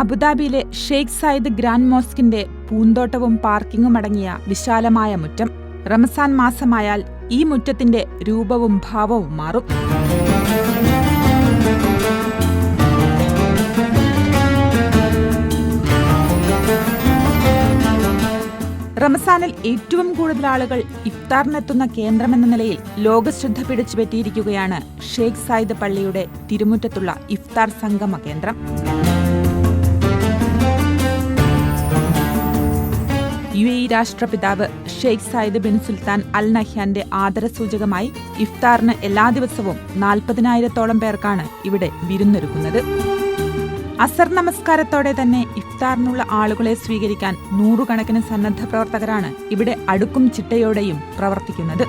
അബുദാബിയിലെ Sheikh Zayed grand മോസ്കിന്റെ പൂന്തോട്ടവും പാർക്കിങ്ങും അടങ്ങിയ വിശാലമായ മുറ്റം റമസാൻ മാസമായാൽ ഈ മുറ്റത്തിന്റെ രൂപവും ഭാവവും മാറും. റമസാനിൽ ഏറ്റവും കൂടുതൽ ആളുകൾ ഇഫ്താറിനെത്തുന്ന കേന്ദ്രമെന്ന നിലയിൽ ലോകശ്രദ്ധ പിടിച്ചുപറ്റിയിരിക്കുകയാണ് ഷെയ്ഖ് സായിദ് പള്ളിയുടെ തിരുമുറ്റത്തുള്ള ഇഫ്താർ സംഗമ കേന്ദ്രം. യു എ രാഷ്ട്രപിതാവ് Sheikh Zayed bin Sultan Al നഹ്യാന്റെ ആദരസൂചകമായി ഇഫ്താറിന് എല്ലാ ദിവസവും നാൽപ്പതിനായിരത്തോളം പേർക്കാണ് ഇവിടെ വിരുന്നൊരുക്കുന്നത്. അസർ നമസ്കാരത്തോടെ തന്നെ ഇഫ്താറിനുള്ള ആളുകളെ സ്വീകരിക്കാൻ നൂറുകണക്കിന് സന്നദ്ധ പ്രവർത്തകരാണ് ഇവിടെ അടുക്കും ചിട്ടയോടെയും പ്രവർത്തിക്കുന്നത്.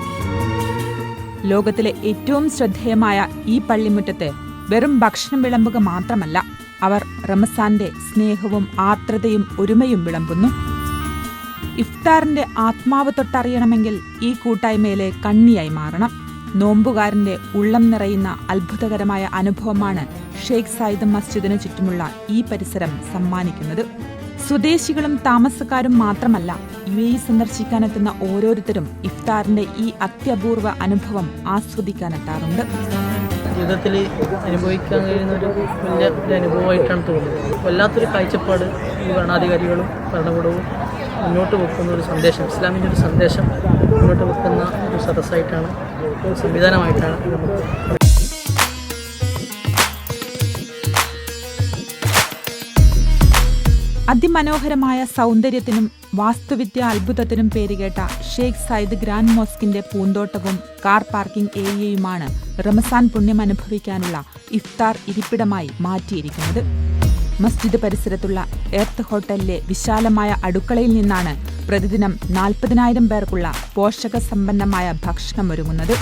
ലോകത്തിലെ ഏറ്റവും ശ്രദ്ധേയമായ ഈ പള്ളിമുറ്റത്ത് വെറും ഭക്ഷണം വിളമ്പുക മാത്രമല്ല അവർ റമസാന്റെ സ്നേഹവും ആർദ്രതയും ഒരുമയും വിളമ്പുന്നു. ഇഫ്താറിന്റെ ആത്മാവ് തൊട്ടറിയണമെങ്കിൽ ഈ കൂട്ടായ്മയിലെ കണ്ണിയായി മാറണം. നോമ്പുകാരന്റെ ഉള്ളം നിറയുന്ന അത്ഭുതകരമായ അനുഭവമാണ് ഷെയ്ഖ് സായിദ് മസ്ജിദിനു ചുറ്റുമുള്ള ഈ പരിസരം സമ്മാനിക്കുന്നത്. സ്വദേശികളും താമസക്കാരും മാത്രമല്ല യു എ സന്ദർശിക്കാനെത്തുന്ന ഓരോരുത്തരും ഇഫ്താറിന്റെ ഈ അത്യപൂർവ അനുഭവം ആസ്വദിക്കാനെത്താറുണ്ട്. ജീവിതത്തിൽ അനുഭവിക്കാൻ കഴിയുന്ന ഒരു വലിയ ഒരു അനുഭവമായിട്ടാണ് തോന്നുന്നത് വല്ലാത്തൊരു കാഴ്ചപ്പാട് ഈ ഭരണാധികാരികളും ഭരണകൂടവും മുന്നോട്ട് വെക്കുന്ന ഒരു സന്ദേശം ഇസ്ലാമിന്റെ ഒരു സന്ദേശം മുന്നോട്ട് വെക്കുന്ന ഒരു സദസ്സായിട്ടാണ് ഒരു സംവിധാനമായിട്ടാണ് നമുക്ക് അതിമനോഹരമായ സൗന്ദര്യത്തിനും വാസ്തുവിദ്യ അത്ഭുതത്തിനും പേരുകേട്ട ഷെയ്ഖ് സയ്യിദ് ഗ്രാൻഡ് മോസ്കിന്റെ പൂന്തോട്ടവും കാർ പാർക്കിംഗ് ഏരിയയുമാണ് റമസാൻ പുണ്യം അനുഭവിക്കാനുള്ള ഇഫ്താർ ഇരിപ്പിടമായി മാറ്റിയിരിക്കുന്നത്. മസ്ജിദ് പരിസരത്തുള്ള എർത്ത് ഹോട്ടലിലെ വിശാലമായ അടുക്കളയിൽ നിന്നാണ് പ്രതിദിനം നാൽപ്പതിനായിരം പേർക്കുള്ള പോഷക സമ്പന്നമായ ഭക്ഷണം ഒരുങ്ങുന്നത്.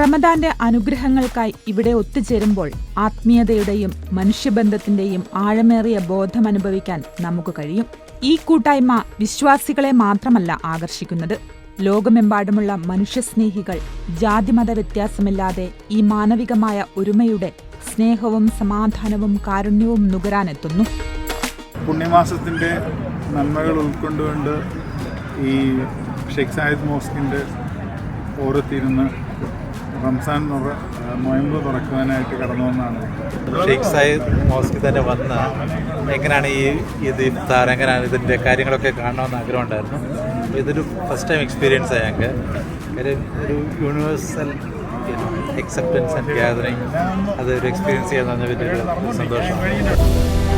റമദാന്റെ അനുഗ്രഹങ്ങൾക്കായി ഇവിടെ ഒത്തുചേരുമ്പോൾ ആത്മീയതയുടെയും മനുഷ്യബന്ധത്തിന്റെയും ആഴമേറിയ ബോധം അനുഭവിക്കാൻ നമുക്ക് കഴിയും. ഈ കൂട്ടായ്മ വിശ്വാസികളെ മാത്രമല്ല ആകർഷിക്കുന്നത്. ലോകമെമ്പാടുമുള്ള മനുഷ്യസ്നേഹികൾ ജാതിമത വ്യത്യാസമില്ലാതെ ഈ മാനവികമായ ഒരുമയുടെ സ്നേഹവും സമാധാനവും കാരുണ്യവും നുകരാനെത്തുന്നു. പുണ്യമാസത്തിന്റെ നന്മകൾ ഉൾക്കൊണ്ടുകൊണ്ട് ഈ ഷെയ്ഖ് സായിദ് മോസ്കിന്റെ ഓരത്തിരുന്ന് റംസാൻ നോയമ്പ് തുറക്കുവാനായിട്ട് കടന്നു വന്നാണ് ഷെയ്ഖ് സായിദ് മോസ്കിൽ തന്നെ വന്ന് എങ്ങനെയാണ് ഈ ഇത് ഇഫ്താർ എങ്ങനെയാണ് ഇതിന്റെ കാര്യങ്ങളൊക്കെ കാണണമെന്ന് ആഗ്രഹം ഉണ്ടായിരുന്നു ഇതൊരു ഫസ്റ്റ് ടൈം എക്സ്പീരിയൻസ് ആയി ഞങ്ങൾക്ക്. ഒരു യൂണിവേഴ്സൽ അക്സെപ്റ്റൻസ് ആൻഡ് ഗ്യാതറിങ് അതൊരു എക്സ്പീരിയൻസ് ചെയ്യാന്ന് പറഞ്ഞാൽ വലിയൊരു സന്തോഷമാണ്.